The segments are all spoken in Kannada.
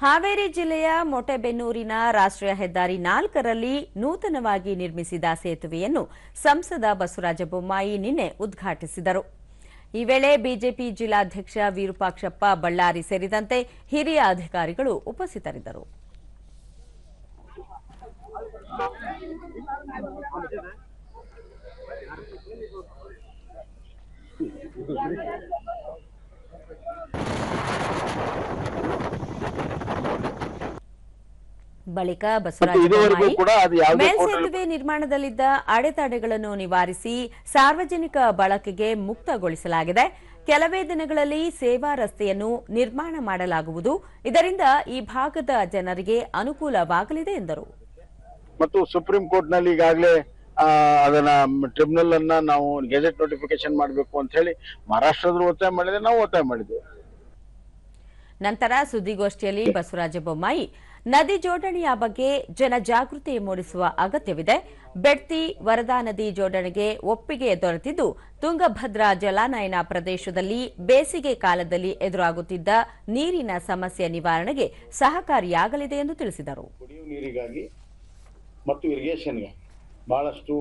ಹಾವೇರಿ ಜಿಲ್ಲೆಯ ಮೊಟೆಬೆನ್ನೂರಿನ ರಾಷ್ಟ್ರೀಯ ಹೆದ್ದಾರಿ ನಾಲ್ಕರಲ್ಲಿ ನೂತನವಾಗಿ ನಿರ್ಮಿಸಿದ ಸೇತುವೆಯನ್ನು ಸಂಸದ ಬಸವರಾಜ ಬೊಮ್ಮಾಯಿ ನಿನ್ನೆ ಉದ್ಘಾಟಿಸಿದರು. ಈ ವೇಳೆ ಬಿಜೆಪಿ ಜಿಲ್ಲಾಧ್ಯಕ್ಷ ವಿರೂಪಾಕ್ಷಪ್ಪ ಬಳ್ಳಾರಿ ಸೇರಿದಂತೆ ಹಿರಿಯ ಅಧಿಕಾರಿಗಳು ಉಪಸ್ಥಿತರಿದ್ದರು. ಬಳಿಕ ಬಸವರಾಜ ಮೇಲ್ಸೇತುವೆ ನಿರ್ಮಾಣದಲ್ಲಿದ್ದ ಅಡೆತಡೆಗಳನ್ನು ನಿವಾರಿಸಿ ಸಾರ್ವಜನಿಕ ಬಳಕೆಗೆ ಮುಕ್ತಗೊಳಿಸಲಾಗಿದೆ. ಕೆಲವೇ ದಿನಗಳಲ್ಲಿ ಸೇವಾ ರಸ್ತೆಯನ್ನು ನಿರ್ಮಾಣ ಮಾಡಲಾಗುವುದು. ಇದರಿಂದ ಈ ಭಾಗದ ಜನರಿಗೆ ಅನುಕೂಲವಾಗಲಿದೆ ಎಂದರು. ಮತ್ತು ಸುಪ್ರೀಂ ಕೋರ್ಟ್ನಲ್ಲಿ ಈಗಾಗಲೇ ಅದನ್ನ ಟ್ರಿಬ್ಯುನಲ್ ಅನ್ನ ನಾವು ಗೆಜೆಟ್ ನೋಟಿಫಿಕೇಶನ್ ಮಾಡಬೇಕು ಅಂತ ಹೇಳಿ ಮಹಾರಾಷ್ಟ್ರದ್ರು ಒತ್ತಾಯ ಮಾಡಿದ್ರೆ ನಾವು ಒತ್ತಾಯ ಮಾಡಿದ್ದೇವೆ. ನಂತರ ಸುದ್ದಿಗೋಷ್ಠಿಯಲ್ಲಿ ಬಸವರಾಜ ಬೊಮ್ಮಾಯಿ ನದಿ ಜೋಡಣೆಯ ಬಗ್ಗೆ ಜನಜಾಗೃತಿ ಮೂಡಿಸುವ ಅಗತ್ಯವಿದೆ. ಬೆಡ್ತಿ ವರದಾ ನದಿ ಜೋಡಣೆಗೆ ಒಪ್ಪಿಗೆ ದೊರೆತಿದ್ದು, ತುಂಗಭದ್ರಾ ಜಲಾನಯನ ಪ್ರದೇಶದಲ್ಲಿ ಬೇಸಿಗೆ ಕಾಲದಲ್ಲಿ ಎದುರಾಗುತ್ತಿದ್ದ ನೀರಿನ ಸಮಸ್ಯೆ ನಿವಾರಣೆಗೆ ಸಹಕಾರಿಯಾಗಲಿದೆ ಎಂದು ತಿಳಿಸಿದರು. ಕುಡಿಯುವ ನೀರಿಗಾಗಿ ಮತ್ತು ಇರಿಗೇಷನ್ಗೆ ಬಹಳಷ್ಟು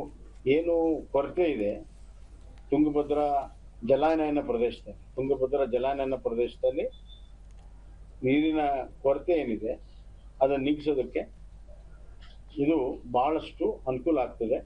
ಏನು ಕೊರತೆ ಇದೆ. ತುಂಗಭದ್ರಾ ಜಲಾನಯನ ಪ್ರದೇಶದಲ್ಲಿ, ತುಂಗಭದ್ರಾ ಜಲಾನಯನ ಪ್ರದೇಶದಲ್ಲಿ ನೀರಿನ ಕೊರತೆ ಏನಿದೆ? ಅದನ್ನು ನೀಗಿಸೋದಕ್ಕೆ ಇದು ಬಹಳಷ್ಟು ಅನುಕೂಲ ಆಗ್ತದೆ.